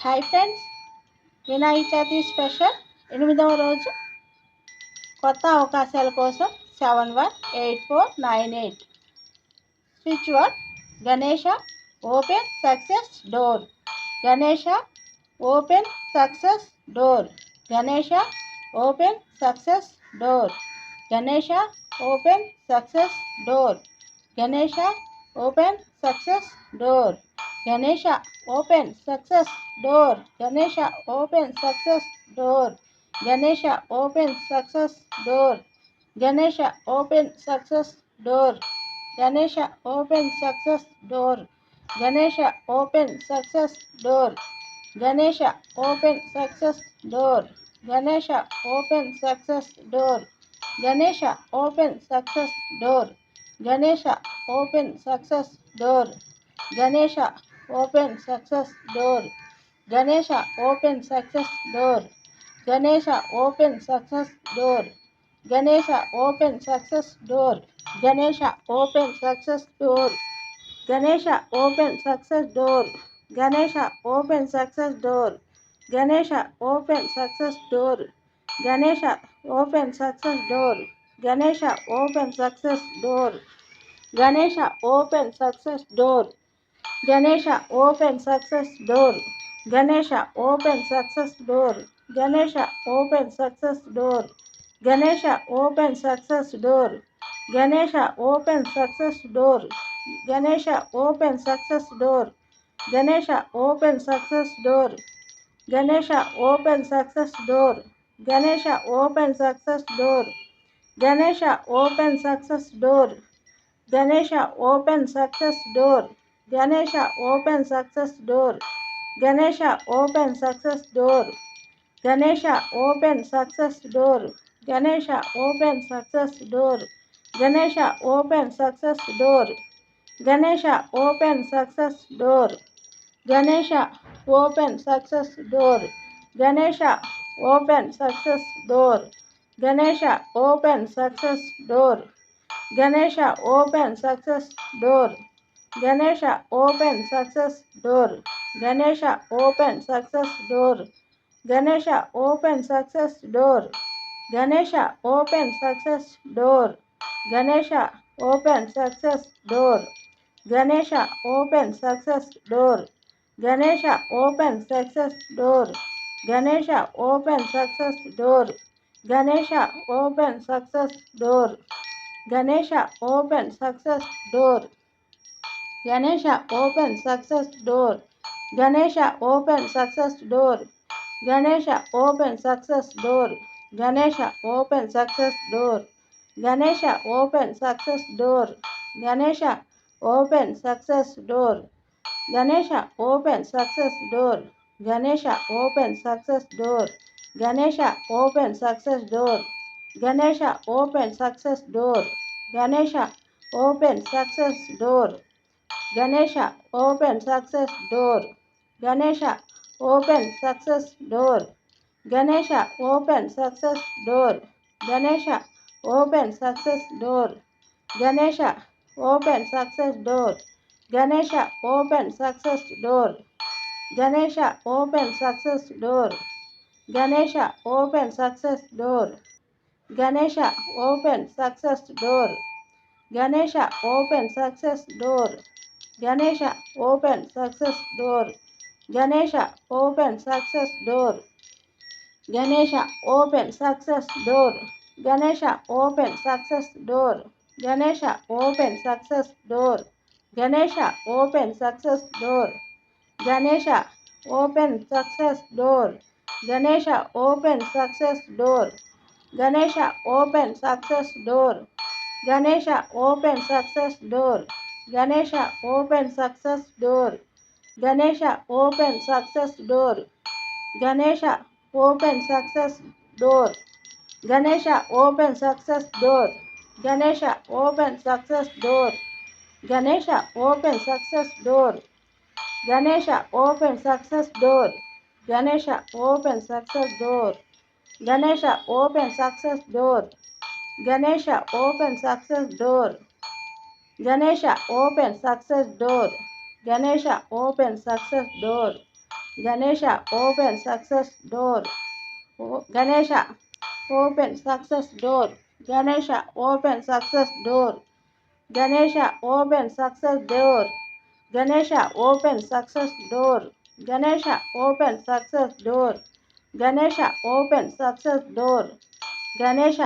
Hi friends Vinayaka Chavithi special ఎనిమిదవ రోజు కొత్త అవకాశాల కోసం seven one eight four nine eight switch word Ganesha open success door Ganesha open success door Ganesha open success door Ganesha open success door Ganesha open success door Ganesha open success door Ganesha open success door Ganesha open success door Ganesha open success door Ganesha open success door Ganesha open success door Ganesha open success door Ganesha open success door Ganesha open success door Ganesha open success door Ganesha open success door Ganesha open success door Ganesha open success door Ganesha open success door Ganesha open success door Ganesha open success door Ganesha open success door Ganesha open success door Ganesha open success door Ganesha open success door Ganesha open success door Ganesha open success door Ganesha open success door Ganesha open success door Ganesha open success door Ganesha open success door Ganesha open success door Ganesha open success door Ganesha open success door Ganesha open success door Ganesha open success door Ganesha open success door Ganesha open success door Ganesha open success door Ganesha open success door Ganesha open success door Ganesha open success door Ganesha open success door Ganesha open success door Ganesha open success door Ganesha open success door Ganesha open success door Ganesha open success door Ganesha open success door Ganesha open success door Ganesha open success door Ganesha open success door Ganesha open success door Ganesha open success door Ganesha open success door Ganesha open success door Ganesha open success door Ganesha open success door Ganesha open success door Ganesha open success door Ganesha open success door Ganesha open success door Ganesha open success door Ganesha open success door Ganesha open success door Ganesha open success door Ganesha open success door Ganesha open success door Ganesha open success door Ganesha open success door Ganesha open success door Ganesha open success door Ganesha open success door Ganesha open success door Ganesha open success door Ganesha open success door Ganesha open success door Ganesha open success door Ganesha open success door Ganesha open success door Ganesha open success door Ganesha open success door Ganesha open success door Ganesha open success door Ganesha open success door Ganesha open success door Ganesha open success door Ganesha open success door Ganesha open success door Ganesha open success door Ganesha open success door Ganesha open success door Ganesha open success door Ganesha open success door Ganesha open success door Ganesha open success door Ganesha open success door Ganesha open success door Ganesha open success door Ganesha open success door Ganesha open success door Ganesha open success door Ganesha open success door Ganesha open success door Ganesha open success door Ganesha open success door Ganesha open success door Ganesha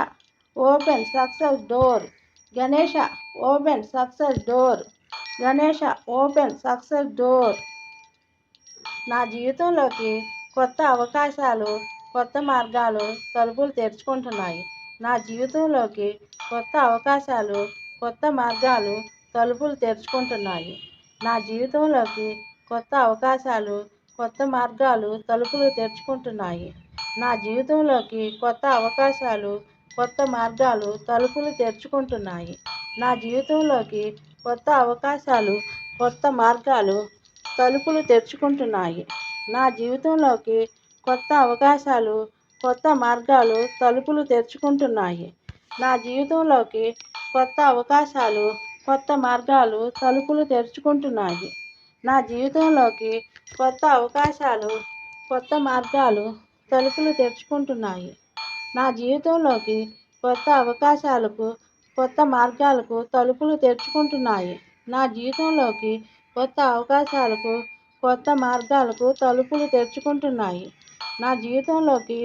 open success door Ganesha open success door. Ganesha open success door. నా జీవితంలోకి కొత్త అవకాశాలు కొత్త మార్గాలు తలుపులు తెరుచుకుంటున్నాయి. నా జీవితంలోకి కొత్త అవకాశాలు కొత్త మార్గాలు తలుపులు తెరుచుకుంటున్నాయి. నా జీవితంలోకి కొత్త అవకాశాలు కొత్త మార్గాలు తలుపులు తెరుచుకుంటున్నాయి. నా జీవితంలోకి కొత్త అవకాశాలు కొత్త మార్గాలు తలుపులు తెరుచుకుంటున్నాయి. నా జీవితంలోకి కొత్త అవకాశాలు కొత్త మార్గాలు తలుపులు తెరుచుకుంటున్నాయి. నా జీవితంలోకి కొత్త అవకాశాలు కొత్త మార్గాలు తలుపులు తెరుచుకుంటున్నాయి. నా జీవితంలోకి కొత్త అవకాశాలు కొత్త మార్గాలు తలుపులు తెరుచుకుంటున్నాయి. నా జీవితంలోకి కొత్త అవకాశాలు కొత్త మార్గాలు తలుపులు తెరుచుకుంటున్నాయి. నా జీవితంలోకి కొత్త అవకాశాలకు కొత్త మార్గాలకు తలుపులు తెరుచుకుంటున్నాయి. నా జీవితంలోకి కొత్త అవకాశాలకు కొత్త మార్గాలకు తలుపులు తెరుచుకుంటున్నాయి. నా జీవితంలోకి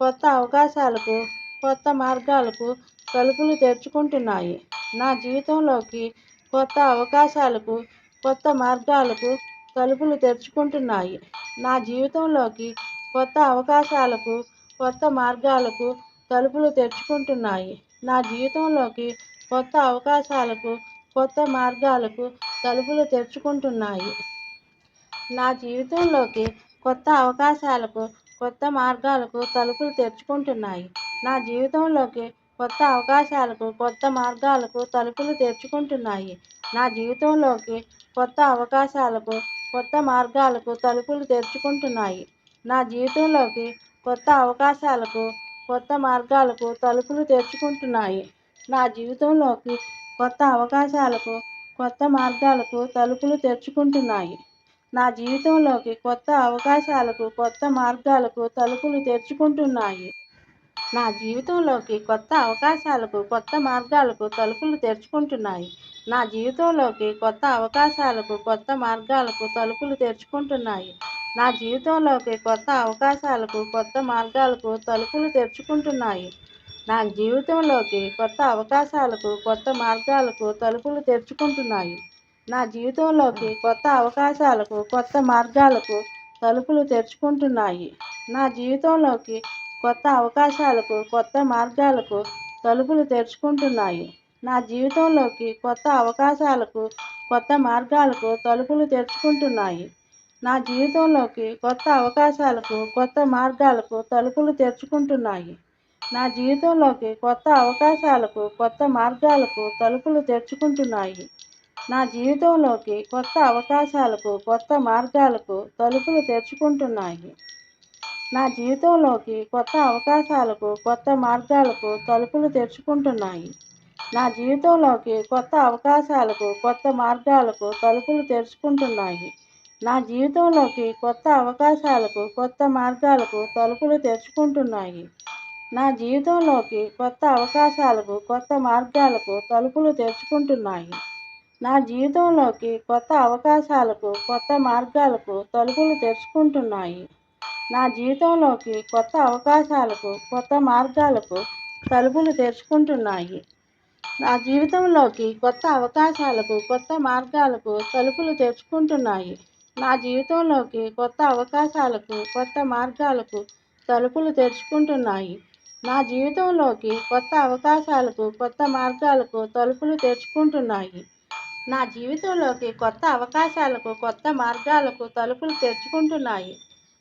కొత్త అవకాశాలకు కొత్త మార్గాలకు తలుపులు తెరుచుకుంటున్నాయి. నా జీవితంలోకి కొత్త అవకాశాలకు కొత్త మార్గాలకు తలుపులు తెరుచుకుంటున్నాయి. నా జీవితంలోకి కొత్త అవకాశాలకు కొత్త మార్గాలకు తలుపులు తెరుచుకుంటున్నాయి. నా జీవితంలోకి కొత్త అవకాశాలకు కొత్త మార్గాలకు తలుపులు తెరుచుకుంటున్నాయి. నా జీవితంలోకి కొత్త అవకాశాలకు కొత్త మార్గాలకు తలుపులు తెరుచుకుంటున్నాయి. నా జీవితంలోకి కొత్త అవకాశాలకు కొత్త మార్గాలకు తలుపులు తెరుచుకుంటున్నాయి. నా జీవితంలోకి కొత్త అవకాశాలకు కొత్త మార్గాలకు తలుపులు తెరుచుకుంటున్నాయి. నా జీవితంలోకి కొత్త అవకాశాలకు కొత్త మార్గాలకు తలుపులు తెరుచుకుంటున్నాయి. నా జీవితంలోకి కొత్త అవకాశాలకు కొత్త మార్గాలకు తలుపులు తెరుచుకుంటున్నాయి. నా జీవితంలోకి కొత్త అవకాశాలకు కొత్త మార్గాలకు తలుపులు తెరుచుకుంటున్నాయి. నా జీవితంలోకి కొత్త అవకాశాలకు కొత్త మార్గాలకు తలుపులు తెరుచుకుంటున్నాయి. నా జీవితంలోకి కొత్త అవకాశాలకు కొత్త మార్గాలకు తలుపులు తెరుచుకుంటున్నాయి. నా జీవితంలోకి కొత్త అవకాశాలకు కొత్త మార్గాలకు తలుపులు తెరుచుకుంటున్నాయి. నా జీవితంలోకి కొత్త అవకాశాలకు కొత్త మార్గాలకు తలుపులు తెరుచుకుంటున్నాయి. నా జీవితంలోకి కొత్త అవకాశాలకు కొత్త మార్గాలకు తలుపులు తెరుచుకుంటున్నాయి. నా జీవితంలోకి కొత్త అవకాశాలకు కొత్త మార్గాలకు తలుపులు తెరుచుకుంటున్నాయి. నా జీవితంలోకి కొత్త అవకాశాలకు కొత్త మార్గాలకు తలుపులు తెరుచుకుంటున్నాయి. నా జీవితంలోకి కొత్త అవకాశాలకు కొత్త మార్గాలకు తలుపులు తెరుచుకుంటున్నాయి. నా జీవితంలోకి కొత్త అవకాశాలకు కొత్త మార్గాలకు తలుపులు తెరుచుకుంటున్నాయి. నా జీవితంలోకి కొత్త అవకాశాలకు కొత్త మార్గాలకు తలుపులు తెరుచుకుంటున్నాయి. నా జీవితంలోకి కొత్త అవకాశాలకు కొత్త మార్గాలకు తలుపులు తెరుచుకుంటున్నాయి. నా జీవితంలోకి కొత్త అవకాశాలకు కొత్త మార్గాలకు తలుపులు తెరుచుకుంటున్నాయి. నా జీవితంలోకి కొత్త అవకాశాలకు కొత్త మార్గాలకు తలుపులు తెరుచుకుంటున్నాయి. నా జీవితంలోకి కొత్త అవకాశాలకు కొత్త మార్గాలకు తలుపులు తెరుచుకుంటున్నాయి. నా జీవితంలోకి కొత్త అవకాశాలకు కొత్త మార్గాలకు తలుపులు తెరుచుకుంటున్నాయి. నా జీవితంలోకి కొత్త అవకాశాలకు కొత్త మార్గాలకు తలుపులు తెరుచుకుంటున్నాయి. నా జీవితంలోకి కొత్త అవకాశాలకు కొత్త మార్గాలకు తలుపులు తెరుచుకుంటున్నాయి. నా జీవితంలోకి కొత్త అవకాశాలకు కొత్త మార్గాలకు తలుపులు తెరుచుకుంటున్నాయి. నా జీవితంలోకి కొత్త అవకాశాలకు కొత్త మార్గాలకు తలుపులు తెరుచుకుంటున్నాయి. నా జీవితంలోకి కొత్త అవకాశాలకు కొత్త మార్గాలకు తలుపులు తెరుచుకుంటున్నాయి.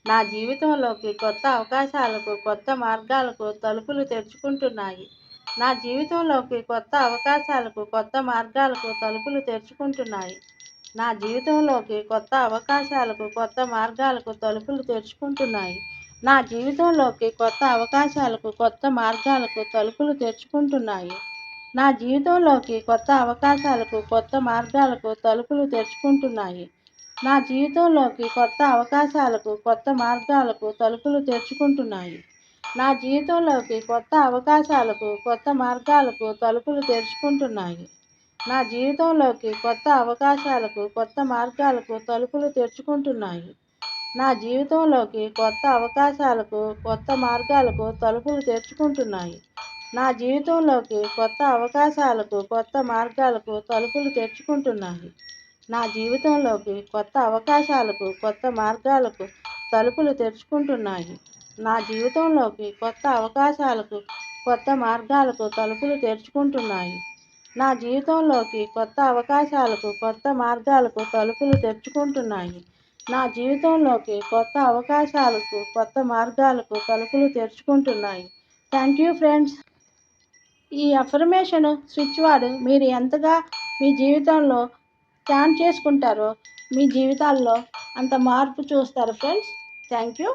నా జీవితంలోకి కొత్త అవకాశాలకు కొత్త మార్గాలకు తలుపులు తెరుచుకుంటున్నాయి. నా జీవితంలోకి కొత్త అవకాశాలకు కొత్త మార్గాలకు తలుపులు తెరుచుకుంటున్నాయి. నా జీవితంలోకి కొత్త అవకాశాలకు కొత్త మార్గాలకు తలుపులు తెరుచుకుంటున్నాయి. నా జీవితంలోకి కొత్త అవకాశాలకు కొత్త మార్గాలకు తలుపులు తెరుచుకుంటున్నాయి. నా జీవితంలోకి కొత్త అవకాశాలకు కొత్త మార్గాలకు తలుపులు తెరుచుకుంటున్నాయి. నా జీవితంలోకి కొత్త అవకాశాలకు కొత్త మార్గాలకు తలుపులు తెరుచుకుంటున్నాయి. నా జీవితంలోకి కొత్త అవకాశాలకు కొత్త మార్గాలకు తలుపులు తెరుచుకుంటున్నాయి. నా జీవితంలోకి కొత్త అవకాశాలకు కొత్త మార్గాలకు తలుపులు తెరుచుకుంటున్నాయి. నా జీవితంలోకి కొత్త అవకాశాలకు కొత్త మార్గాలకు తలుపులు తెరుచుకుంటున్నాయి. నా జీవితంలోకి కొత్త అవకాశాలకు కొత్త మార్గాలకు తలుపులు తెరుచుకుంటున్నాయి. నా జీవితంలోకి కొత్త అవకాశాలకు కొత్త మార్గాలకు తలుపులు తెరుచుకుంటున్నాయి. నా జీవితంలోకి కొత్త అవకాశాలకు కొత్త మార్గాలకు తలుపులు తెరుచుకుంటున్నాయి. నా జీవితంలోకి కొత్త అవకాశాలకు కొత్త మార్గాలకు తలుపులు తెరుచుకుంటున్నాయి. నా జీవితంలోకి కొత్త అవకాశాలకు కొత్త మార్గాలకు తలుపులు తెరుచుకుంటున్నాయి. Thank you friends. ఈ అఫర్మేషన్ స్విచ్ వాడు మీరు ఎంతగా మీ జీవితంలో స్కాన్ చేసుకుంటారో మీ జీవితాల్లో అంత మార్పు చూస్తారు ఫ్రెండ్స్. Thank you.